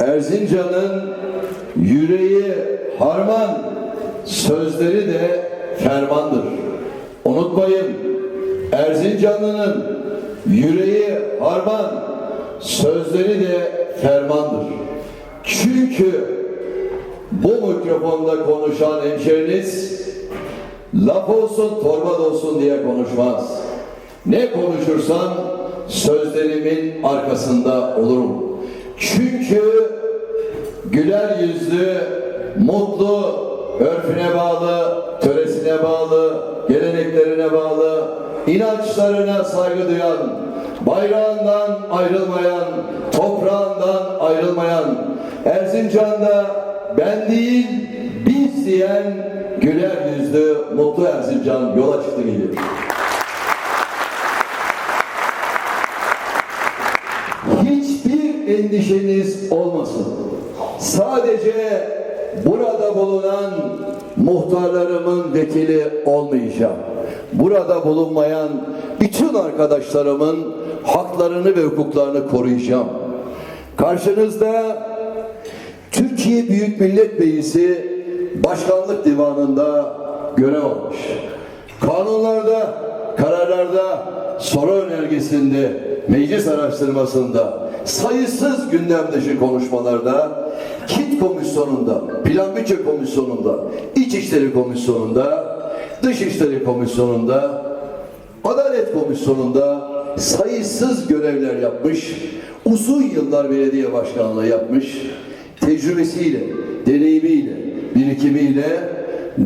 Erzincan'ın yüreği harman, sözleri de fermandır. Unutmayın, Erzincanlı'nın yüreği harman, sözleri de fermandır. Çünkü bu mikrofonda konuşan hemşeriniz laf olsun torba olsun diye konuşmaz. Ne konuşursan sözlerimin arkasında olurum. Çünkü güler yüzlü, mutlu, örfüne bağlı, töresine bağlı, geleneklerine bağlı, inançlarına saygı duyan, bayrağından ayrılmayan, toprağından ayrılmayan, Erzincan'da ben değil biz diyen güler yüzlü, mutlu Erzincan yola çıktı geliyor. Hiçbir endişeniz olmasın. Sadece burada bulunan muhtarlarımın vekili olmayacağım. Burada bulunmayan bütün arkadaşlarımın haklarını ve hukuklarını koruyacağım. Karşınızda Türkiye Büyük Millet Meclisi Başkanlık Divanı'nda görev almış. Kanunlarda, kararlarda, soru önergesinde, meclis araştırmasında, sayısız gündem dışı konuşmalarda, KİT komisyonunda, plan bütçe komisyonunda, İçişleri komisyonunda, Dışişleri komisyonunda, Adalet komisyonunda sayısız görevler yapmış, uzun yıllar belediye başkanlığı yapmış, tecrübesiyle, deneyimiyle, birikimiyle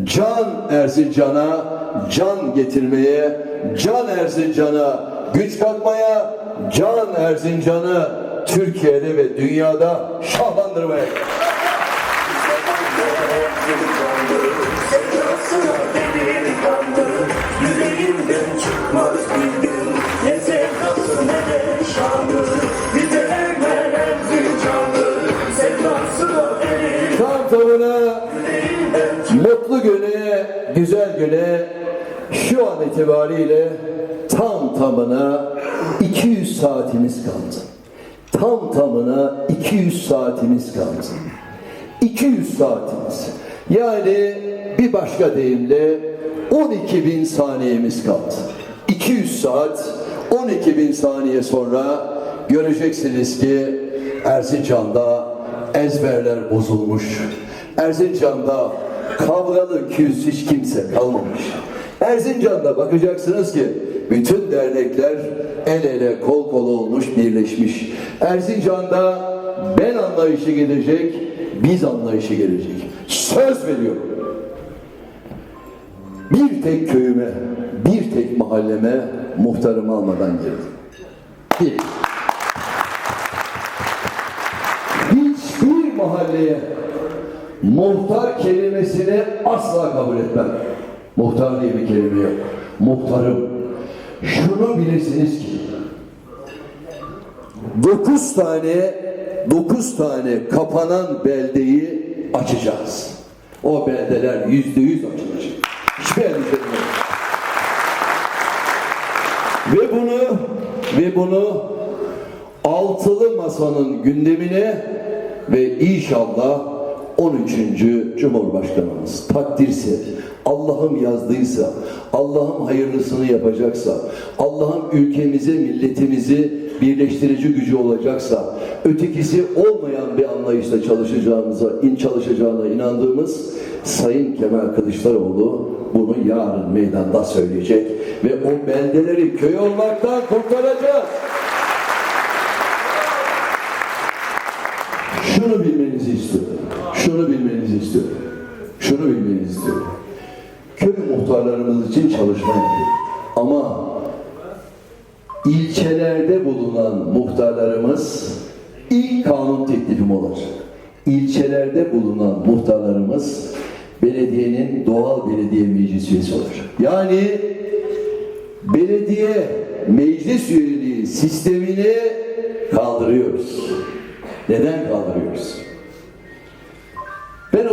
can Erzincan'a can getirmeye, can Erzincan'a güç katmaya, can Erzincan'ı Türkiye'de ve dünyada şahlandırmaya. Yüreğimden çıkmaz gün Ne sevdası ne de şanı Bir de Ermen Erzincanlı Sevdasına delikanlı Tam tamına mutlu güne, güzel güne şu an itibariyle tam tamına 200 saatimiz kaldı. Tam tamına 200 saatimiz kaldı. 200 saatimiz. Yani bir başka deyimle 12 bin saniyemiz kaldı. 200 saat 12 bin saniye sonra göreceksiniz ki Erzincan'da ezberler bozulmuş. Erzincan'da kavgalı küs hiç kimse kalmamış. Erzincan'da bakacaksınız ki bütün dernekler el ele kol kola olmuş birleşmiş. Erzincan'da ben anlayışı gelecek, biz anlayışı gelecek. Söz veriyorum. Bir tek köyüme, bir tek mahalleme muhtarımı almadan girdim. Bir. Hiçbir mahalleye muhtar kelimesini asla kabul etmem. Muhtar diye bir kelime yok. Muhtarım. Şunu bilirsiniz ki dokuz tane dokuz tane kapanan beldeyi açacağız. O beldeler yüzde yüz açılacak. Hiçbir endişeniz yok. Ve bunu ve bunu altılı masanın gündemine ve inşallah 13. Cumhurbaşkanımız takdirse, Allah'ım yazdıysa, Allah'ım hayırlısını yapacaksa, Allah'ım ülkemize, milletimizi birleştirici gücü olacaksa, ötekisi olmayan bir anlayışla çalışacağımıza, in çalışacağına inandığımız Sayın Kemal Kılıçdaroğlu bunu yarın meydanda söyleyecek ve o beldeleri köy olmaktan kurtaracağız. Şunu bilmenizi istiyorum. İstiyorum. Şunu bilmenizi istiyorum. Köy muhtarlarımız için çalışma yapıyor. Ama ilçelerde bulunan muhtarlarımız ilk kanun teklifim olur. İlçelerde bulunan muhtarlarımız belediyenin doğal belediye meclis üyesi olur. Yani belediye meclis üyeliği sistemini kaldırıyoruz. Neden kaldırıyoruz?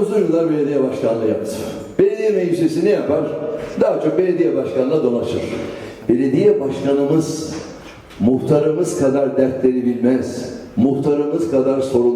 Uzun yıllar belediye başkanlığı yaptım. Belediye meclisi ne yapar? Daha çok belediye başkanına dolaşır. Belediye başkanımız muhtarımız kadar dertleri bilmez. Muhtarımız kadar sorun